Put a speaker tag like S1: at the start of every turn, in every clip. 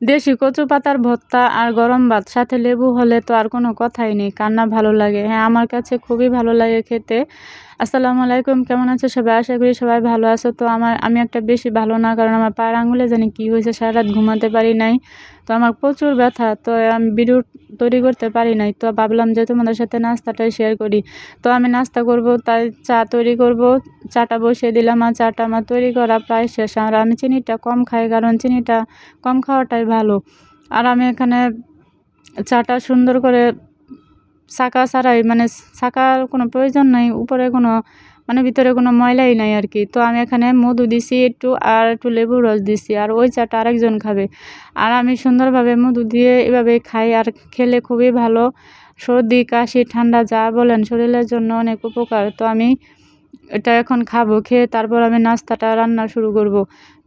S1: দেশি কচু পাতার ভর্তা আর গরম ভাত, সাথে লেবু হলে তো আর কোনো কথাই নেই, কান্না ভালো লাগে। হ্যাঁ আমার কাছে খুবই ভালো লাগে খেতে। আসসালামু আলাইকুম, কেমন আছে সবাই? আশা করি সবাই ভালো আছো। তো আমার, আমি একটা বেশি ভালো না, কারণ আমার পায়ের আঙুলে জানি কী হয়েছে সারা রাত ঘুমাতে পারি নাই। তো আমার প্রচুর ব্যথা, তো আমি ভিডিও তৈরি করতে পারি নাই। তো ভাবলাম যে তোমাদের সাথে নাস্তাটাই শেয়ার করি। তো আমি নাস্তা করব, তাই চা তৈরি করব। চাটা বসিয়ে দিলাম, আর চাটা আমার তৈরি করা প্রায় শেষ। আর আমি চিনিটা কম খাই, কারণ চিনিটা কম খাওয়াটাই ভালো। আর আমি এখানে চাটা সুন্দর করে শাঁকা ছাড়াই মানে শাখার কোনো প্রয়োজন নাই, উপরে কোনো মানে ভিতরে কোনো ময়লাই নাই আর কি। তো আমি এখানে মধু দিছি, একটু, আর একটু লেবুর রস দিছি, আর ওই চাটা আরেকজন খাবে। আর আমি সুন্দরভাবে মধু দিয়ে এভাবে খাই, আর খেলে খুবই ভালো, সর্দি, কাশি, ঠান্ডা যা বলেন, শরীরের জন্য অনেক উপকার। তো আমি এটা এখন খাব, খেয়ে তারপর আমি নাস্তাটা, রান্না শুরু করব।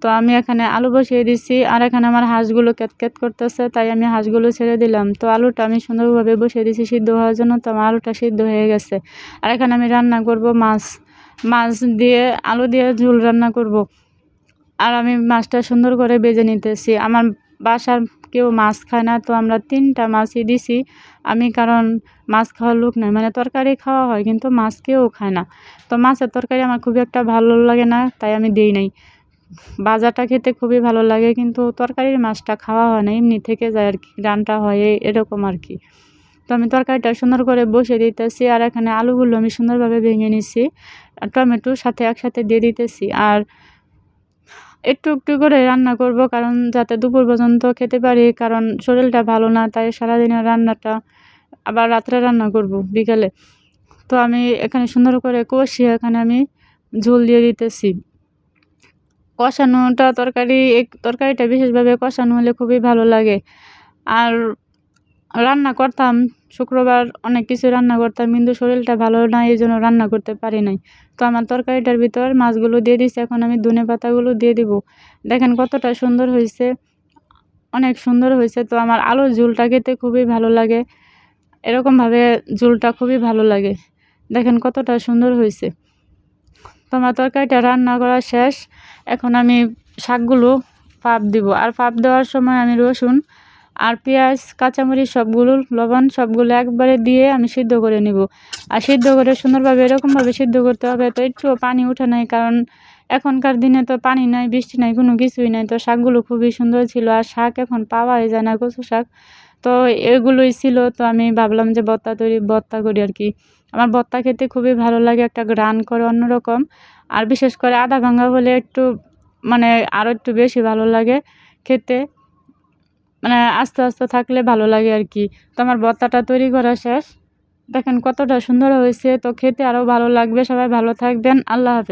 S1: তো আমি এখানে আলু বসিয়ে দিচ্ছি আর এখানে আমার হাঁসগুলো ক্যাতক্যাত করতেছে, তাই আমি হাঁসগুলো ছেড়ে দিলাম। তো আলুটা আমি সুন্দরভাবে বসিয়ে দিচ্ছি সিদ্ধ হওয়ার জন্য তো আমার আলুটা সিদ্ধ হয়ে গেছে। আর এখানে আমি রান্না করব মাছ মাছ দিয়ে, আলু দিয়ে ঝোল রান্না করব। আর আমি মাছটা সুন্দর করে বেজে নিতেছি। আমার বাসার কেউ মাছ খায় না, তো আমরা তিনটা মাছই দিছি। আমি কারণ মাছ খাওয়ার লোক নয় মানে তরকারি খাওয়া হয়, কিন্তু মাছ কেউ খায় না। তো মাছের তরকারি আমার খুবই একটা ভালো লাগে না, তাই আমি দিই নাই। ভাজাটা খেতে খুবই ভালো লাগে, কিন্তু তরকারির মাছটা খাওয়া হয় না, এমনি থেকে যায় আর কি রানটা হয় এরকম আর কি। তো আমি তরকারিটা সুন্দর করে বসে দিতেছি, আর এখানে আলুগুলো আমি সুন্দরভাবে ভেঙে নিছি, আর টমেটো সাথে একসাথে দিয়ে দিতেছি, আর একটু একটু করে রান্না করব, কারণ যাতে দুপুর পর্যন্ত খেতে পারি, কারণ শরীরটা ভালো না, তাই সারাদিনের রান্নাটা আবার রাত্রে রান্না করব বিকালে। তো আমি এখানে সুন্দর করে কষিয়ে এখানে আমি ঝোল দিয়ে দিতেছি। কষানোটা তরকারি তরকারিটা বিশেষভাবে কষানো হলে খুবই ভালো লাগে। আর রান্না করতাম। শুক্রবার অনেক কিছু রান্না করতাম, কিন্তু শরীরটা ভালো না এই জন্য রান্না করতে পারি নাই। তো আমার তরকারিটার ভিতর মাছগুলো দিয়ে দিছি, এখন আমি ধনে পাতাগুলো দিয়ে দিব। দেখেন কতটা সুন্দর হয়েছে অনেক সুন্দর হয়েছে তো আমার আলুর ঝোলটা খেতে খুবই ভালো লাগে, এরকমভাবে ঝোলটা খুবই ভালো লাগে। দেখেন কতটা সুন্দর হয়েছে তো আমার তরকারিটা রান্না করা শেষ, এখন আমি শাকগুলো ফাপ দিব। আর ফাপ দেওয়ার সময় আমি রসুন আর পেঁয়াজ, কাঁচামরিচ সবগুলো, লবণ সবগুলো একবারে দিয়ে আমি সিদ্ধ করে নিব। আর সিদ্ধ করে সুন্দরভাবে, এরকমভাবে সিদ্ধ করতে হবে তো একটুও পানি উঠে নাই, কারণ এখনকার দিনে তো পানি নাই, বৃষ্টি নাই, কোনো কিছুই নাই। তো শাকগুলো খুবই সুন্দর ছিল আর শাক এখন পাওয়াই যায় না, কচু শাক। তো এগুলোই ছিল, তো আমি ভাবলাম যে ভর্তা তৈরি, ভর্তা করি আর কি। আমার ভর্তা খেতে খুবই ভালো লাগে, একটা গ্রান করে অন্যরকম। আর বিশেষ করে আদা ভাঙা হলে একটু মানে আরও একটু বেশি ভালো লাগে খেতে। মানে আস্তে আস্তে থাকলে ভালো লাগে আর কি তো আমার তৈরি করা শেষ। দেখেন কতটা সুন্দর হয়েছে। তো খেতে আরও ভালো লাগবে। সবাই ভালো থাকবেন। আল্লাহ হাফেজ।